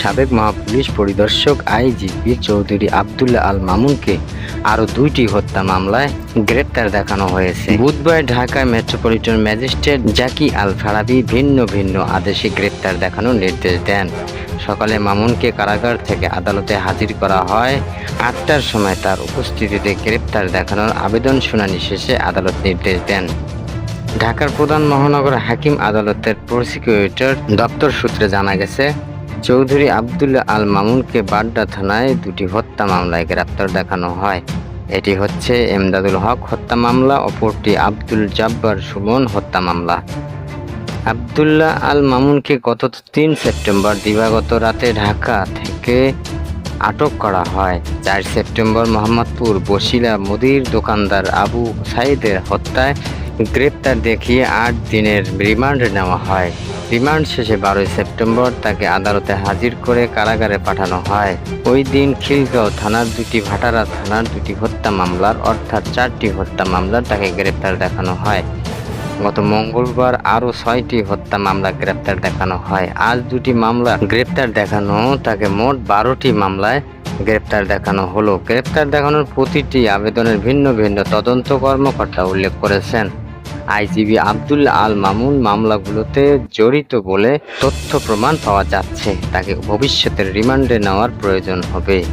সাবেক মহাপুলিশ পরিদর্শক আইজিপি চৌধুরী আবদুল্লাহ আল মামুনকে আরও দুইটি হত্যা মামলায় গ্রেপ্তার দেখানো হয়েছে। বুধবার ঢাকায় মেট্রোপলিটন ম্যাজিস্ট্রেট জাকি আল ফারাবি ভিন্ন ভিন্ন আদেশে গ্রেপ্তার দেখানোর নির্দেশ দেন। সকালে মামুনকে কারাগার থেকে আদালতে হাজির করা হয়। আটটার সময় তার উপস্থিতিতে গ্রেপ্তার দেখানোর আবেদন শুনানি শেষে আদালত নির্দেশ দেন। ঢাকার প্রধান মহানগর হাকিম আদালতের প্রসিকিউটর দপ্তর সূত্রে জানা গেছে চৌধুরী আবদুল্লাহ আল মামুনকে বাড্ডা থানায় দুটি হত্যা মামলায় গ্রেপ্তার দেখানো হয়। এটি হচ্ছে এমদাদুল হক হত্যা মামলা, অপরটি আব্দুল জাব্বার সুমন হত্যা মামলা। আবদুল্লাহ আল মামুনকে গত তিন সেপ্টেম্বর দিবাগত রাতে ঢাকা থেকে আটক করা হয়। চার সেপ্টেম্বর মোহাম্মদপুর বসিলা মুদির দোকানদার আবু সাইদের হত্যায় গ্রেপ্তার দেখিয়ে আট দিনের রিমান্ড নেওয়া হয়। রিমান্ড শেষে বারোই সেপ্টেম্বর তাকে আদালতে হাজির করে কারাগারে পাঠানো হয়। ওই দিন খিলগাঁও থানার দুটি, ভাটারা থানার দুটি হত্যা মামলার, অর্থাৎ চারটি হত্যা মামলার তাকে গ্রেপ্তার দেখানো হয়। গত মঙ্গলবার আরও ছয়টি হত্যা মামলা গ্রেপ্তার দেখানো হয়। আজ দুটি মামলা গ্রেপ্তার দেখানো, তাকে মোট বারোটি মামলায় গ্রেপ্তার দেখানো হলো। গ্রেপ্তার দেখানোর প্রতিটি আবেদনের ভিন্ন ভিন্ন তদন্ত কর্মকর্তা উল্লেখ করেছেন। আইজিবি আব্দুল আল মামুন মামলাগুলোতে জড়িত বলে তথ্য প্রমাণ পাওয়া যাচ্ছে। তাকে ভবিষ্যতের রিমান্ডে নেওয়ার প্রয়োজন হবে।